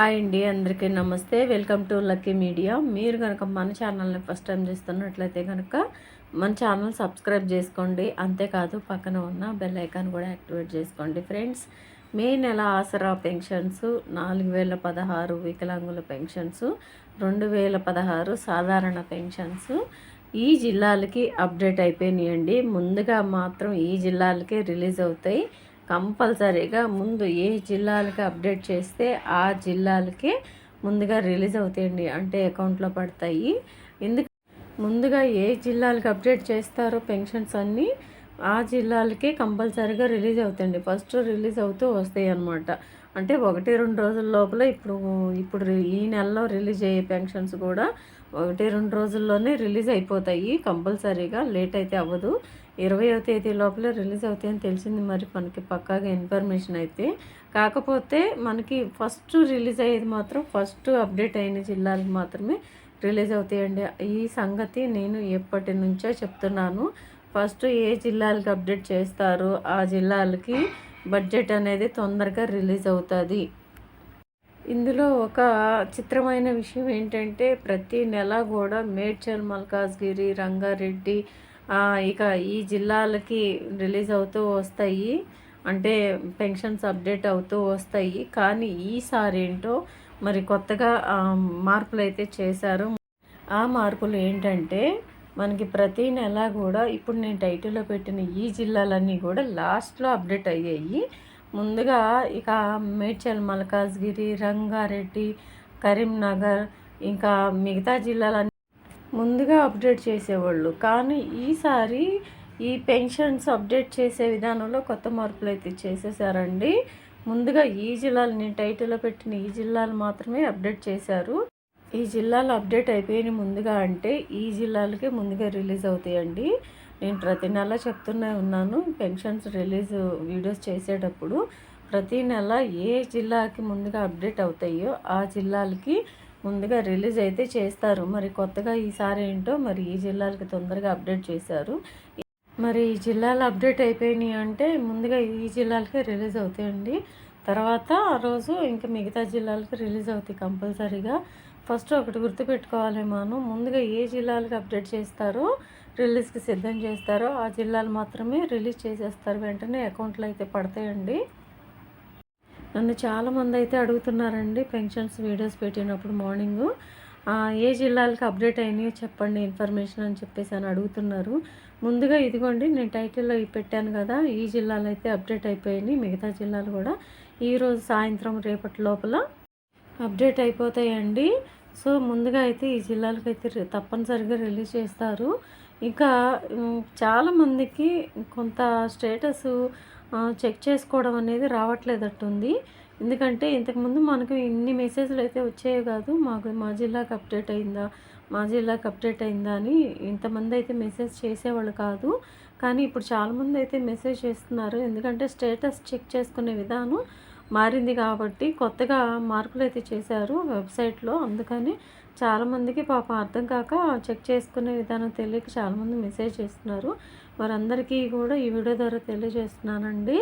Hi అండి అందరికీ నమస్తే. Welcome to Lucky Media. మీరు కనుక మన ఛానల్ని ఫస్ట్ టైం చూస్తున్నట్లయితే కనుక మన ఛానల్ సబ్స్క్రైబ్ చేసుకోండి. అంతేకాదు పక్కన ఉన్న బెల్ ఐకాన్ కూడా యాక్టివేట్ చేసుకోండి ఫ్రెండ్స్. మే నెల ఆసరా పెన్షన్స్ నాలుగు వేల పదహారు వికలాంగుల పెన్షన్స్ రెండు వేల పదహారు సాధారణ పెన్షన్స్ ఈ జిల్లాలకి అప్డేట్ అయిపోయినాయండి. ముందుగా మాత్రం ఈ జిల్లాలకే రిలీజ్ అవుతాయి. కంపల్సరీగా ముందు ఏ జిల్లాలకి అప్డేట్ చేస్తే ఆ జిల్లాలకి ముందుగా రిలీజ్ అవుతాయండి అంటే అకౌంట్లో పడతాయి. ఎందుకు ముందుగా ఏ జిల్లాలకి అప్డేట్ చేస్తారో పెన్షన్స్ అన్నీ ఆ జిల్లాలకి కంపల్సరీగా రిలీజ్ అవుతాయండి. ఫస్ట్ రిలీజ్ అవుతూ వస్తాయి అన్నమాట. అంటే ఒకటి రెండు రోజుల లోపల ఇప్పుడు ఇప్పుడు ఈ నెలలో రిలీజ్ అయ్యే పెన్షన్స్ కూడా ఒకటి రెండు రోజుల్లోనే రిలీజ్ అయిపోతాయి. కంపల్సరీగా లేట్ అయితే అవ్వదు. ఇరవయో తేదీ లోపల రిలీజ్ అవుతాయని తెలిసింది మరి మనకి పక్కాగా ఇన్ఫర్మేషన్ అయితే. కాకపోతే మనకి ఫస్ట్ రిలీజ్ అయ్యేది మాత్రం ఫస్ట్ అప్డేట్ అయిన జిల్లాలకు మాత్రమే రిలీజ్ అవుతాయండి. ఈ సంగతి నేను ఎప్పటి నుంచో చెప్తున్నాను. ఫస్ట్ ఏ జిల్లాలకు అప్డేట్ చేస్తారో ఆ జిల్లాలకి బడ్జెట్ అనేది తొందరగా రిలీజ్ అవుతుంది. ఇందులో ఒక చిత్రమైన విషయం ఏంటంటే ప్రతి నెల కూడా మేడ్చల్ మల్కాజ్గిరి రంగారెడ్డి ఇక ఈ జిల్లాలకి రిలీజ్ అవుతూ వస్తాయి. అంటే పెన్షన్స్ అప్డేట్ అవుతూ వస్తాయి. కానీ ఈసారి ఏంటో మరి కొత్తగా మార్పులు అయితే చేశారు. ఆ మార్పులు ఏంటంటే మనకి ప్రతి నెల కూడా ఇప్పుడు నేను టైటిల్లో పెట్టిన ఈ జిల్లాలన్నీ కూడా లాస్ట్లో అప్డేట్ అయ్యాయి. ముందుగా ఇక మేడ్చల్ మల్కాజ్గిరి రంగారెడ్డి కరీంనగర్ ఇంకా మిగతా జిల్లాలన్నీ ముందుగా అప్డేట్ చేసేవాళ్ళు. కానీ ఈసారి ఈ పెన్షన్స్ అప్డేట్ చేసే విధానంలో కొత్త మార్పులు అయితే చేసేసారండి. ముందుగా ఈ జిల్లాలు నేను టైటిల్లో పెట్టిన ఈ జిల్లాలు మాత్రమే అప్డేట్ చేశారు. ఈ జిల్లాలు అప్డేట్ అయిపోయిన ముందుగా అంటే ఈ జిల్లాలకే ముందుగా రిలీజ్ అవుతాయండి. నేను ప్రతి నెల చెప్తూనే ఉన్నాను పెన్షన్స్ రిలీజ్ వీడియోస్ చేసేటప్పుడు ప్రతి నెల ఏ జిల్లాకి ముందుగా అప్డేట్ అవుతాయో ఆ జిల్లాలకి ముందుగా రిలీజ్ అయితే చేస్తారు. మరి కొత్తగా ఈసారి ఏంటో మరి ఈ జిల్లాలకి తొందరగా అప్డేట్ చేశారు. మరి ఈ జిల్లాలు అప్డేట్ అయిపోయినాయి అంటే ముందుగా ఈ జిల్లాలకి రిలీజ్ అవుతాయండి. తర్వాత ఆ రోజు ఇంకా మిగతా జిల్లాలకి రిలీజ్ అవుతాయి కంపల్సరీగా. ఫస్ట్ ఒకటి గుర్తుపెట్టుకోవాలి మనం ముందుగా ఏ జిల్లాలకి అప్డేట్ చేస్తారో రిలీజ్కి సిద్ధం చేస్తారో ఆ జిల్లాలు మాత్రమే రిలీజ్ చేసేస్తారు. వెంటనే అకౌంట్లో అయితే పడతాయండి. నన్ను చాలామంది అయితే అడుగుతున్నారండి పెన్షన్స్ వీడియోస్ పెట్టినప్పుడు మార్నింగు. ఏ జిల్లాలకు అప్డేట్ అయినాయో చెప్పండి ఇన్ఫర్మేషన్ అని చెప్పేసి అని అడుగుతున్నారు. ముందుగా ఇదిగోండి నేను టైటిల్లో పెట్టాను కదా ఈ జిల్లాలు అయితే అప్డేట్ అయిపోయినాయి మిగతా జిల్లాలు కూడా. ఈరోజు సాయంత్రం రేపటి లోపల అప్డేట్ అయిపోతాయండి. సో ముందుగా అయితే ఈ జిల్లాలకు అయితే తప్పనిసరిగా రిలీజ్ చేస్తారు. ఇంకా చాలామందికి కొంత స్టేటస్ చెక్ చేసుకోవడం అనేది రావట్లేదట్టుంది. ఎందుకంటే ఇంతకుముందు మనకు ఇన్ని మెసేజ్లు అయితే వచ్చేవి కాదు. మాకు మా జిల్లాకి అప్డేట్ అయిందా మా జిల్లాకి అప్డేట్ అయిందా అని ఇంతమంది అయితే మెసేజ్ చేసేవాళ్ళు కాదు. కానీ ఇప్పుడు చాలామంది అయితే మెసేజ్ చేస్తున్నారు. ఎందుకంటే స్టేటస్ చెక్ చేసుకునే విధానం మారింది కాబట్టి కొత్తగా మార్పులు అయితే చేశారు వెబ్సైట్లో. అందుకని చాలామందికి పాపం అర్థం కాక చెక్ చేసుకునే విధానం తెలియక చాలామంది మెసేజ్ చేస్తున్నారు. వారందరికీ కూడా ఈ వీడియో ద్వారా తెలియజేస్తున్నానండి.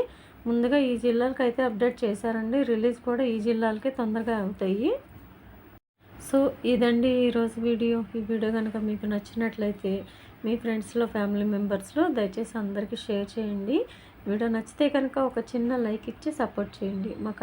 ముందుగా ఈ జిల్లాలకు అయితే అప్డేట్ చేశారండి. రిలీజ్ కూడా ఈ జిల్లాలకే తొందరగా అవుతాయి. సో ఇదండి ఈరోజు వీడియో. ఈ వీడియో కనుక మీకు నచ్చినట్లయితే మీ ఫ్రెండ్స్లో ఫ్యామిలీ మెంబర్స్లో దయచేసి అందరికీ షేర్ చేయండి. వీడియో నచ్చితే కనుక ఒక చిన్న లైక్ ఇచ్చి సపోర్ట్ చేయండి. మాకు